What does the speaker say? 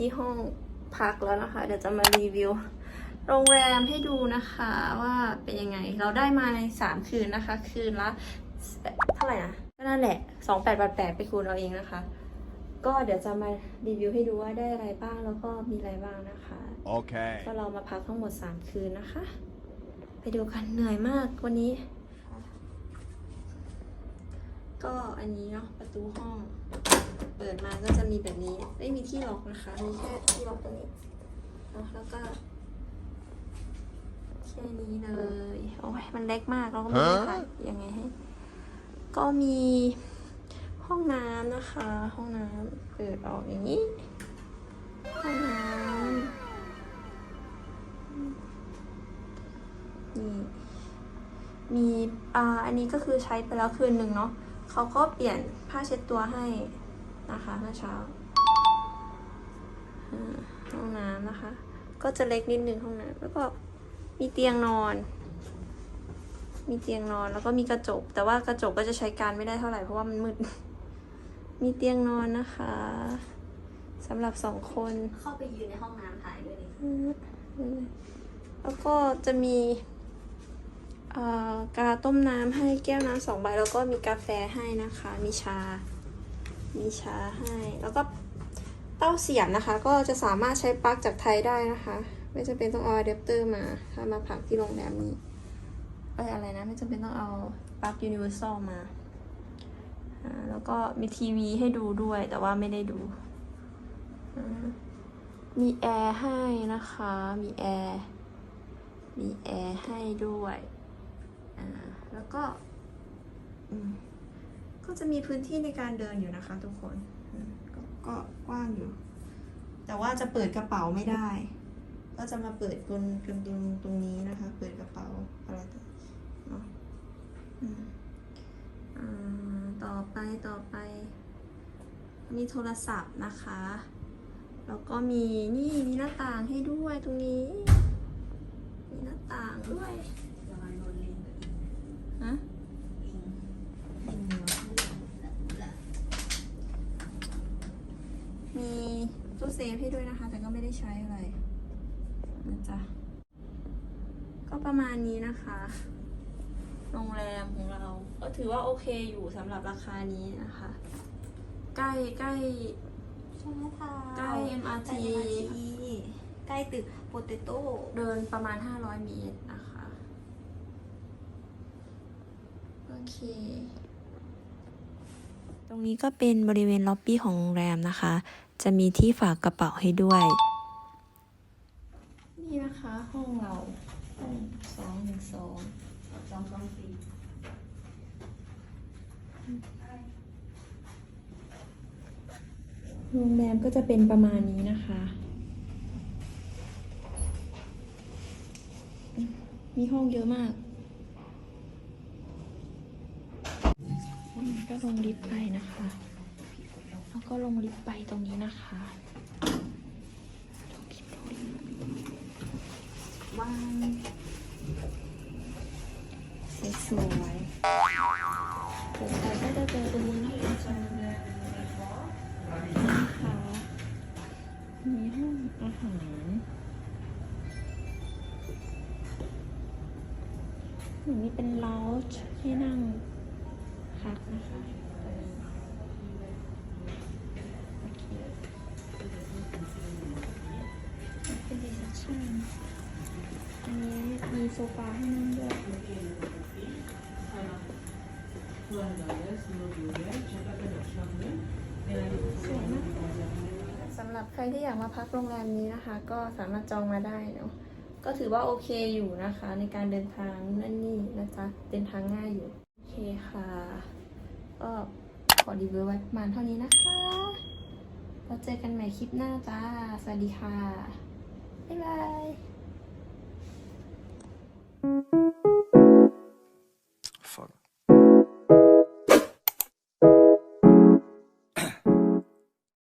ที่ห้องพักแล้วนะคะ เดี๋ยวจะมารีวิว โรงแรมให้ดูนะคะว่าเป็นยังไง เราได้มาในสามคืนนะคะ คืนละเท่าไหร่นะก็นั่นแหละสองแปดแปดแปดไปคูณเอาเองนะคะ ก็เดี๋ยวจะมารีวิวให้ดูว่าได้อะไรบ้างแล้วก็มีอะไรบ้างนะคะ Okay. ก็เรามาพักทั้งหมด 3 คืนนะคะ ไปดูกันเหนื่อยมากวันนี้ ก็อันนี้เนาะประตูห้อง เปิดมาก็จะมีแบบนี้ ไม่มีที่ล็อกนะคะ มีแค่ที่ล็อกตรงนี้เนาะแล้วก็แค่นี้เลยโอ้ยมันเล็กมากเราก็ไม่รู้ถ่ายยังไงให้ก็มีห้องน้ำนะคะ ห้องน้ำเปิดออกอย่างนี้ ห้องน้ำนี่มีอ่าอันนี้ก็คือใช้ไปแล้วคืนหนึ่งเนาะเขาก็เปลี่ยนผ้าเช็ดตัวให้ นะคะเมื่อเช้าอ่าห้องน้ำนะคะ ก็จะเล็กนิดนึงห้องน้ำแล้วก็มีเตียงนอน มีเตียงนอนแล้วก็มีกระจก แต่ว่ากระจกก็จะใช้การไม่ได้เท่าไหร่เพราะว่ามันมืด มีเตียงนอนนะคะสำหรับสองคน เข้าไปยืนในห้องน้ำถ่ายด้วยดิอืมแล้วก็จะมีเอ่อกาต้มน้ำให้แก้วน้ำสองใบ แล้วก็มีกาแฟให้นะคะ มีชา มีชาให้ แล้วก็เต้าเสียบนะคะ ก็จะสามารถใช้ปลั๊กจากไทยได้นะคะ ไม่จำเป็นต้องเอาอะแดปเตอร์มา ถ้ามาพักที่โรงแรมนี้เอ้ยอะไรนะ ไม่จำเป็นต้องเอาปลั๊กยูนิเวอร์แซลมา แล้วก็มีทีวีให้ดูด้วย แต่ว่าไม่ได้ดู มีแอร์ให้นะคะ มีแอร์ มีแอร์ให้ด้วย แล้วก็ อืม ก็จะมีพื้นที่ในการเดินอยู่นะคะ ทุกคนกก็กว้างอยู่ แต่ว่าจะเปิดกระเป๋าไม่ได้ ก็จะมาเปิดตรงตรงตรงตรงนี้นะคะ เปิดกระเป๋าอะไรต่างเนาะอ่าต่อไปต่อไป มีโทรศัพท์นะคะ แล้วก็มีนี่มีหน้าต่างให้ด้วยตรงนี้ มีหน้าต่างด้วย ระวังโดนลิงกับลิง ฮะ ลิง ลิงเหรอ มีตู้เซฟให้ด้วยนะคะ แต่ก็ไม่ได้ใช้อะไรนะจ๊ะก็ประมาณนี้นะคะ โรงแรมของเรา ก็ถือว่าโอเคอยู่สำหรับราคานี้นะคะ ใกล้ใกล้ใช่ค่ะใกล้ MRT ใกล้ MRT ใกล้ตึกโปเตโต้เดินประมาณ 500 เมตรนะคะ โอเคตรงนี้ก็เป็นบริเวณล็อบบี้ของโรงแรมนะคะ จะมีที่ฝากกระเป๋าให้ด้วย นี่นะคะห้องเราห้องสองหนึ่งสองสองสองสี่โรงแรมก็จะเป็นประมาณนี้นะคะ มีห้องเยอะมากก็ลงลิฟต์ไปนะคะแล้ว ก็ลงลิฟต์ไปตรงนี้นะคะว่างสวยๆเปิดไปก็จะเจอตรงนี้นะคะนะคะมีห้องอาหารหมือนนี่เป็นลาจให้นั่งพักนะคะ โซฟาให้นั่งด้วยสวยมากสำหรับใครที่อยากมาพักโรงแรมนี้นะคะ ก็สามารถจองมาได้เนาะก็ถือว่าโอเคอยู่นะคะ ในการเดินทางนั่นนี่นะจ๊ะเดินทางง่ายอยู่ โอเคค่ะ ก็ขอรีวิวไว้ประมาณเท่านี้นะคะแล้วเจอกันใหม่คลิปหน้าจ้า สวัสดีค่ะ บ๊ายบาย